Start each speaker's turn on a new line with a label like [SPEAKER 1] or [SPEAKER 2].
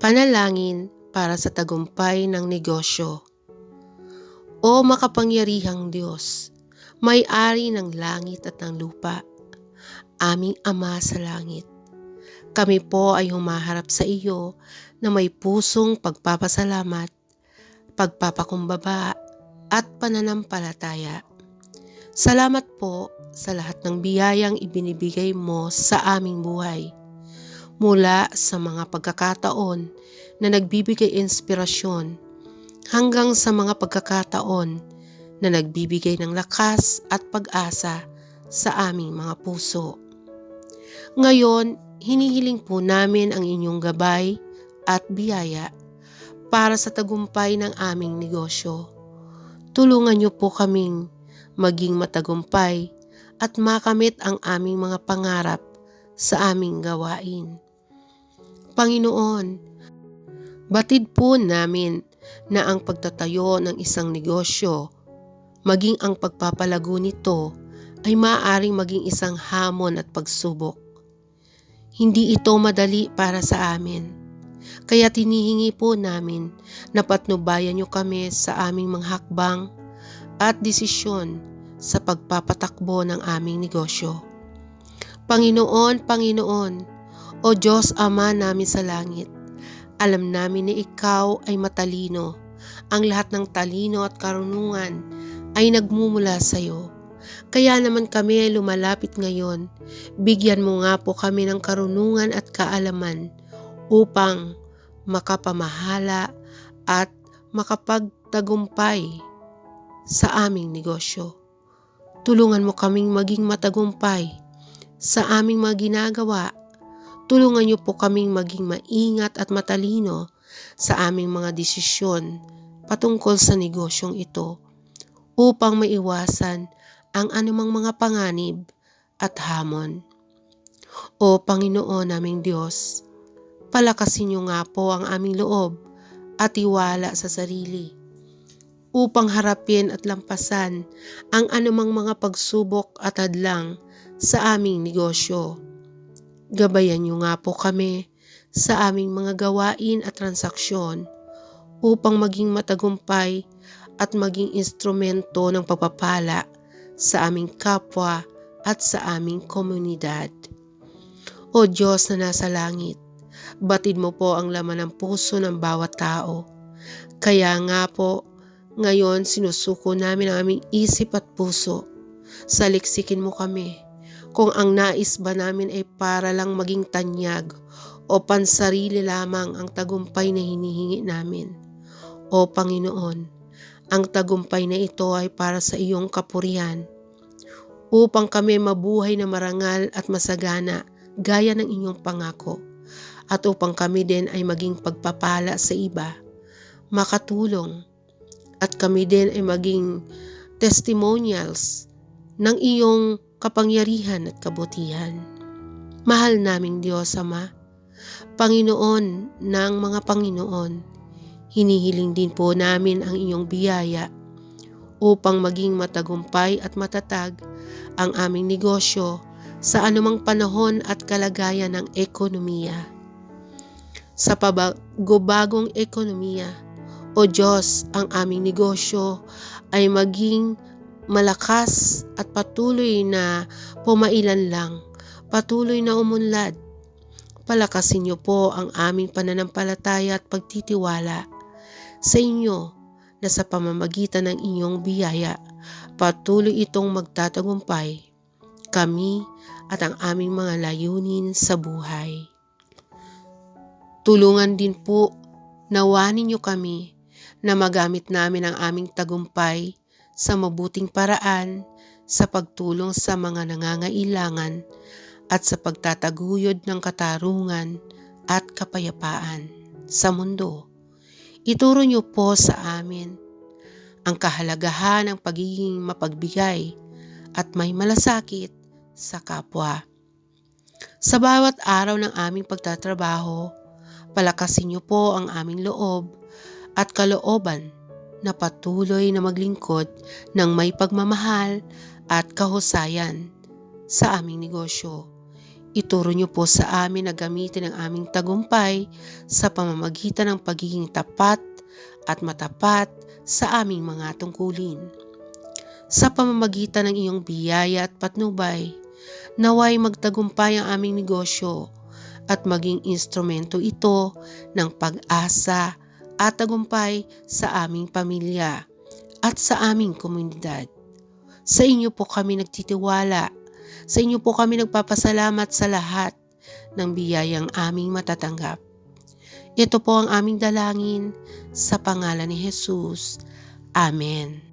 [SPEAKER 1] Panalangin para sa tagumpay ng negosyo. O makapangyarihang Diyos, may-ari ng langit at ng lupa, aming Ama sa langit. Kami po ay humaharap sa iyo na may pusong pagpapasalamat, pagpapakumbaba at pananampalataya. Salamat po sa lahat ng biyayang ibinibigay mo sa aming buhay mula sa mga pagkakataon na nagbibigay inspirasyon hanggang sa mga pagkakataon na nagbibigay ng lakas at pag-asa sa aming mga puso. Ngayon, hinihiling po namin ang inyong gabay at biyaya para sa tagumpay ng aming negosyo. Tulungan niyo po kaming maging matagumpay at makamit ang aming mga pangarap sa aming gawain. Panginoon, batid po namin na ang pagtatayo ng isang negosyo, maging ang pagpapalago nito ay maaaring maging isang hamon at pagsubok. Hindi ito madali para sa amin. Kaya tinihingi po namin na patnubayan niyo kami sa aming mga hakbang at desisyon sa pagpapatakbo ng aming negosyo. Panginoon, Panginoon, o Diyos Ama namin sa langit, alam namin na Ikaw ay matalino. Ang lahat ng talino at karunungan ay nagmumula sa iyo. Kaya naman kami ay lumalapit ngayon. Bigyan mo nga po kami ng karunungan at kaalaman upang makapamahala at makapagtagumpay sa aming negosyo. Tulungan mo kaming maging matagumpay sa aming mga ginagawa Tulungan niyo po kaming maging maingat at matalino sa aming mga desisyon patungkol sa negosyong ito upang maiwasan ang anumang mga panganib at hamon. O Panginoon naming Diyos, palakasin niyo nga po ang aming loob at iwala sa sarili upang harapin at lampasan ang anumang mga pagsubok at hadlang sa aming negosyo Gabayan niyo nga po kami sa aming mga gawain at transaksyon upang maging matagumpay at maging instrumento ng pagpapala sa aming kapwa at sa aming komunidad. O Diyos na nasa langit, batid mo po ang laman ng puso ng bawat tao. Kaya nga po, ngayon sinusuko namin ang aming isip at puso. Saliksikin mo kami kung ang nais ba namin ay para lang maging tanyag o pansarili lamang ang tagumpay na hinihingi namin. O Panginoon, ang tagumpay na ito ay para sa iyong kapurihan upang kami mabuhay na marangal at masagana gaya ng inyong pangako at upang kami din ay maging pagpapala sa iba, makatulong at kami din ay maging testimonials ng iyong kapangyarihan at kabutihan. Mahal naming Diyos Ama, Panginoon ng mga Panginoon, hinihiling din po namin ang inyong biyaya upang maging matagumpay at matatag ang aming negosyo sa anumang panahon at kalagayan ng ekonomiya. Sa pabagong ekonomiya, o Diyos, ang aming negosyo ay maging malakas at patuloy na pumailan lang, patuloy na umunlad. Palakasin niyo po ang aming pananampalataya at pagtitiwala sa inyo na sa pamamagitan ng inyong biyaya, patuloy itong magtatagumpay, kami at ang aming mga layunin sa buhay. Tulungan din po nawa ninyo kami na magamit namin ang aming tagumpay sa mabuting paraan sa pagtulong sa mga nangangailangan at sa pagtataguyod ng katarungan at kapayapaan sa mundo. Ituro niyo po sa amin ang kahalagahan ng pagiging mapagbigay at may malasakit sa kapwa. Sa bawat araw ng aming pagtatrabaho, palakasin niyo po ang aming loob at kalooban na patuloy na maglingkod ng may pagmamahal at kahusayan sa aming negosyo. Ituro niyo po sa amin na gamitin ang aming tagumpay sa pamamagitan ng pagiging tapat at matapat sa aming mga tungkulin. Sa pamamagitan ng iyong biyaya at patnubay, naway magtagumpay ang aming negosyo at maging instrumento ito ng pag-asa at tagumpay sa aming pamilya at sa aming komunidad. Sa inyo po kami nagtitiwala sa inyo po kami nagpapasalamat sa lahat ng biyayang aming matatanggap. Ito po ang aming dalangin sa pangalan ni Jesus. Amen.